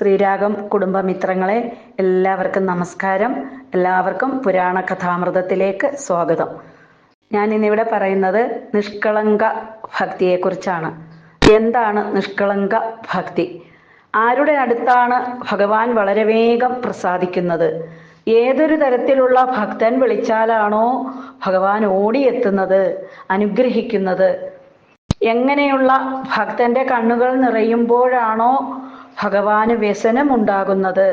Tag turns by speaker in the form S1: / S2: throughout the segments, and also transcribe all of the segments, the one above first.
S1: ശ്രീരാഗം കുടുംബമിത്രങ്ങളെ എല്ലാവർക്കും നമസ്കാരം. എല്ലാവർക്കും പുരാണ കഥാമൃതത്തിലേക്ക് സ്വാഗതം. ഞാൻ ഇന്നിവിടെ പറയുന്നത് നിഷ്കളങ്ക ഭക്തിയെക്കുറിച്ചാണ്. എന്താണ് നിഷ്കളങ്ക ഭക്തി? ആരുടെ അടുത്താണ് ഭഗവാൻ വളരെ വേഗം പ്രസാദിക്കുന്നത്? ഏതൊരു തരത്തിലുള്ള ഭക്തൻ വിളിച്ചാലാണോ ഭഗവാൻ ഓടിയെത്തുന്നത് അനുഗ്രഹിക്കുന്നത്? എങ്ങനെയുള്ള ഭക്തന്റെ കണ്ണുകൾ നിറയുമ്പോഴാണോ ഭഗവാന് വ്യസനമുണ്ടാകുന്നത്.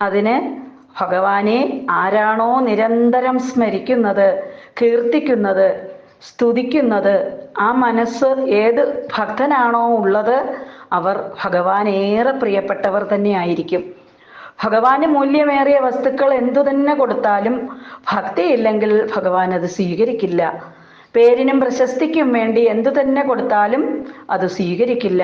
S1: അതിന് ഭഗവാനെ ആരാണോ നിരന്തരം സ്മരിക്കുന്നത് കീർത്തിക്കുന്നത് സ്തുതിക്കുന്നത് ആ മനസ്സ് ഏത് ഭക്തനാണോ ഉള്ളത് അവർ ഭഗവാൻ ഏറെ പ്രിയപ്പെട്ടവർ തന്നെയായിരിക്കും. ഭഗവാന് മൂല്യമേറിയ വസ്തുക്കൾ എന്തു തന്നെ കൊടുത്താലും ഭക്തിയില്ലെങ്കിൽ ഭഗവാൻ അത് സ്വീകരിക്കില്ല. പേരിനും പ്രശസ്തിക്കും വേണ്ടി എന്തു തന്നെ കൊടുത്താലും അത് സ്വീകരിക്കില്ല.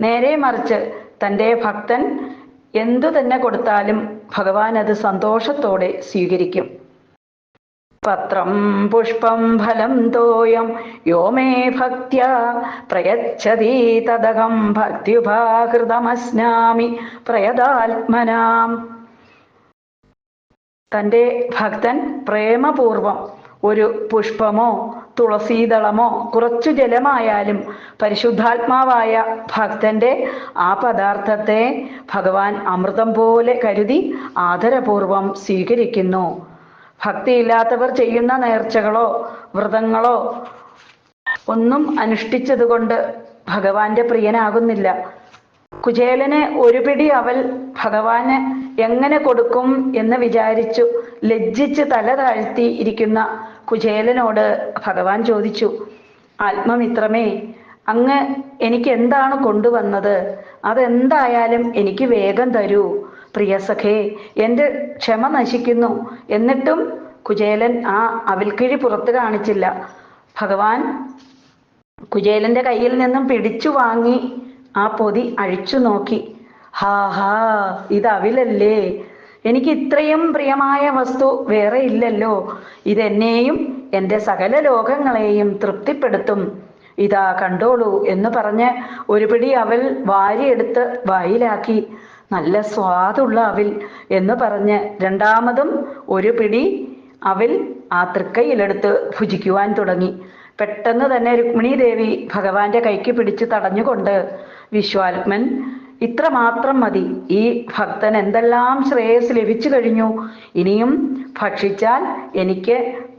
S1: നേരെ മറിച്ച് തന്റെ ഭക്തൻ എന്തു തന്നെ കൊടുത്താലും ഭഗവാൻ അത് സന്തോഷത്തോടെ സ്വീകരിക്കും. പത്രം പുഷ്പം ഫലം തോയം യോ മേ ഭക്യ പ്രയച്ഛതി തദകം ഭക്തിയുപാകൃതമസ്നാമി പ്രയതാത്മനാം. തന്റെ ഭക്തൻ പ്രേമപൂർവം ഒരു പുഷ്പമോ തുളസീദളമോ കുറച്ചു ജലമായാലും പരിശുദ്ധാത്മാവായ ഭക്തന്റെ ആ പദാർത്ഥത്തെ ഭഗവാൻ അമൃതം പോലെ കരുതി ആദരപൂർവം സ്വീകരിക്കുന്നു. ഭക്തിയില്ലാത്തവർ ചെയ്യുന്ന നേർച്ചകളോ വ്രതങ്ങളോ ഒന്നും അനുഷ്ഠിച്ചതുകൊണ്ട് ഭഗവാന്റെ പ്രിയനാകുന്നില്ല. കുചേലന് ഒരു പിടി അവൽ ഭഗവാന് എങ്ങനെ കൊടുക്കും എന്ന് വിചാരിച്ചു ലജ്ജിച്ച് തല താഴ്ത്തി ഇരിക്കുന്ന കുചേലനോട് ഭഗവാൻ ചോദിച്ചു ആത്മമിത്രമേ അങ്ങ് എനിക്ക് എന്താണ് കൊണ്ടുവന്നത്? അതെന്തായാലും എനിക്ക് വേഗം തരൂ. പ്രിയസഖേ എന്റെ ക്ഷമ നശിക്കുന്നു. എന്നിട്ടും കുചേലൻ ആ അവിൽക്കിഴി പുറത്ത് കാണിച്ചില്ല. ഭഗവാൻ കുചേലന്റെ കയ്യിൽ നിന്നും പിടിച്ചു വാങ്ങി ആ പൊതി അഴിച്ചു നോക്കി. ഹാ ഹാ ഇത് അവിലല്ലേ? എനിക്ക് ഇത്രയും പ്രിയമായ വസ്തു വേറെ ഇല്ലല്ലോ. ഇതെന്നെയും എന്റെ സകല ലോകങ്ങളെയും തൃപ്തിപ്പെടുത്തും. ഇതാ കണ്ടോളൂ എന്ന് പറഞ്ഞ് ഒരു പിടി അവൽ വാരിയെടുത്ത് വായിലാക്കി. നല്ല സ്വാദുള്ള അവിൽ എന്ന് പറഞ്ഞ് രണ്ടാമതും ഒരു പിടി അവൽ ആ തൃക്കൈയിലെടുത്ത് ഭുജിക്കുവാൻ തുടങ്ങി. പെട്ടെന്ന് തന്നെ രുക്മിണി ദേവി ഭഗവാന്റെ കൈക്ക് പിടിച്ച് തടഞ്ഞുകൊണ്ട് വിശ്വാത്മൻ ഇത്ര മാത്രം മതി. ഈ ഭക്തൻ എന്തെല്ലാം ശ്രേയസ് ലഭിച്ചു കഴിഞ്ഞു. ഇനിയും ഭക്ഷിച്ചാൽ എനിക്ക്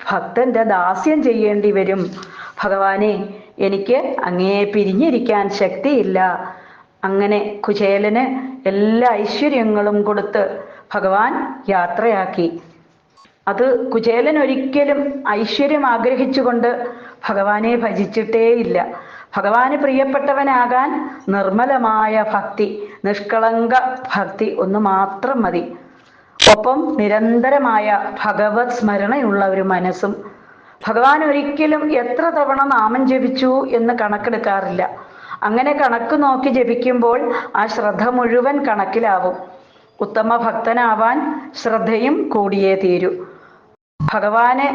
S1: ഭക്തന്റെ ദാസ്യം ചെയ്യേണ്ടി വരും. ഭഗവാനെ എനിക്ക് അങ്ങേ പിരിഞ്ഞിരിക്കാൻ ശക്തിയില്ല അങ്ങനെ കുചേലന് എല്ലാ ഐശ്വര്യങ്ങളും കൊടുത്ത് ഭഗവാൻ യാത്രയാക്കി. അത് കുചേലൻ ഒരിക്കലും ഐശ്വര്യം ആഗ്രഹിച്ചുകൊണ്ട് ഭഗവാനെ ഭജിച്ചിട്ടേയില്ല ഭഗവാന് പ്രിയപ്പെട്ടവനാകാൻ നിർമ്മലമായ ഭക്തി നിഷ്കളങ്ക ഭക്തി ഒന്ന് മാത്രം മതി. ഒപ്പം നിരന്തരമായ ഭഗവത് സ്മരണയുള്ള ഒരു മനസ്സും ഭഗവാൻ ഒരിക്കലും എത്ര തവണ നാമം ജപിച്ചു എന്ന് കണക്കെടുക്കാറില്ല. അങ്ങനെ കണക്ക് നോക്കി ജപിക്കുമ്പോൾ ആ ശ്രദ്ധ മുഴുവൻ കണക്കിലാവും. ഉത്തമ ഭക്തനാവാൻ ശ്രദ്ധയും കൂടിയേ തീരൂ. ഭഗവാന്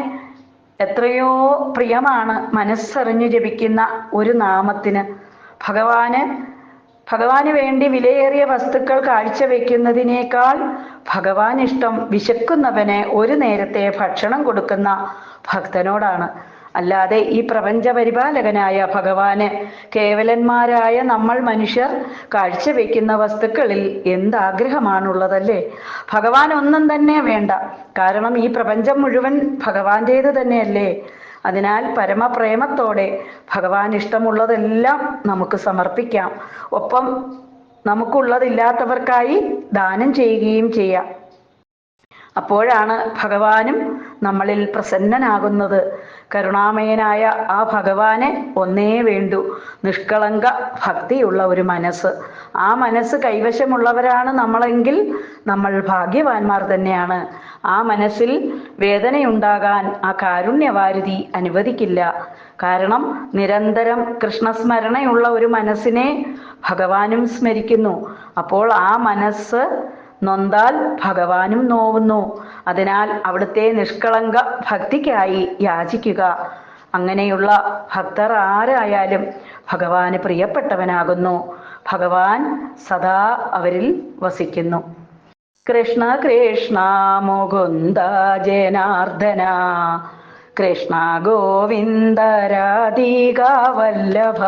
S1: എത്രയോ പ്രിയമാണ് മനസ്സറിഞ്ഞു ജപിക്കുന്ന ഒരു നാമത്തിന്. ഭഗവാന് ഭഗവാന് വേണ്ടി വിലയേറിയ വസ്തുക്കൾ കാഴ്ചവെക്കുന്നതിനേക്കാൾ ഭഗവാൻ ഇഷ്ടം വിശക്കുന്നവനെ ഒരു നേരത്തെ ഭക്ഷണം കൊടുക്കുന്ന ഭക്തനോടാണ്. അല്ലാതെ ഈ പ്രപഞ്ച പരിപാലകനായ ഭഗവാന് കേവലന്മാരായ നമ്മൾ മനുഷ്യർ കാഴ്ചവെക്കുന്ന വസ്തുക്കളിൽ എന്താഗ്രഹമാണുള്ളതല്ലേ? ഭഗവാൻ ഒന്നും തന്നെ വേണ്ട. കാരണം ഈ പ്രപഞ്ചം മുഴുവൻ ഭഗവാന്റേത് തന്നെയല്ലേ? അതിനാൽ പരമപ്രേമത്തോടെ ഭഗവാൻ ഇഷ്ടമുള്ളതെല്ലാം നമുക്ക് സമർപ്പിക്കാം. ഒപ്പം നമുക്കുള്ളതില്ലാത്തവർക്കായി ദാനം ചെയ്യുകയും ചെയ്യാം. അപ്പോഴാണ് ഭഗവാനും നമ്മളിൽ പ്രസന്നനാകുന്നത്. കരുണാമയനായ ആ ഭഗവാനെ ഒന്നേ വേണ്ടു. നിഷ്കളങ്ക ഭക്തിയുള്ള ഒരു മനസ്സ്. ആ മനസ്സ് കൈവശമുള്ളവരാണ് നമ്മളെങ്കിൽ നമ്മൾ ഭാഗ്യവാന്മാർ തന്നെയാണ്. ആ മനസ്സിൽ വേദനയുണ്ടാകാൻ ആ കാരുണ്യവാരുതി അനുവദിക്കില്ല. കാരണം നിരന്തരം കൃഷ്ണസ്മരണയുള്ള ഒരു മനസ്സിനെ ഭഗവാനും സ്മരിക്കുന്നു. അപ്പോൾ ആ മനസ്സ് നൊന്താൽ ഭഗവാനും നോവുന്നു. അതിനാൽ അവിടുത്തെ നിഷ്കളങ്ക ഭക്തിക്കായി യാചിക്കുക. അങ്ങനെയുള്ള ഭക്തർ ആരായാലും ഭഗവാന് പ്രിയപ്പെട്ടവനാകുന്നു. ഭഗവാൻ സദാ അവരിൽ വസിക്കുന്നു. കൃഷ്ണ കൃഷ്ണ മുകുന്ദ ജനാർദ്ദന. കൃഷ്ണ ഗോവിന്ദ രാധിക വല്ലഭ.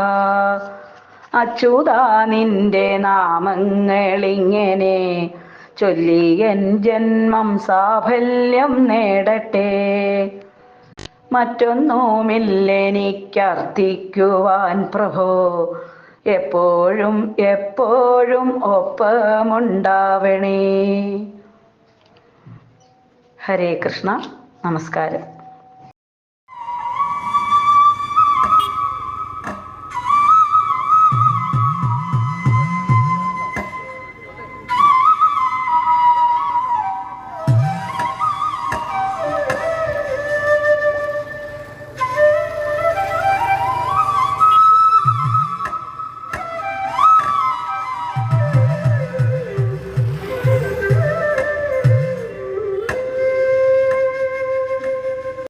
S1: അച്യുതാ നിന്റെ നാമങ്ങളിങ്ങനെ ചൊല്ലിയൻ ജന്മം സാഫല്യം നേടട്ടെ. മറ്റൊന്നുമില്ലെനിക്കർത്ഥിക്കുവാൻ പ്രഭോ. എപ്പോഴും എപ്പോഴും ഒപ്പമുണ്ടാവണേ. ഹരേ കൃഷ്ണ. നമസ്കാരം.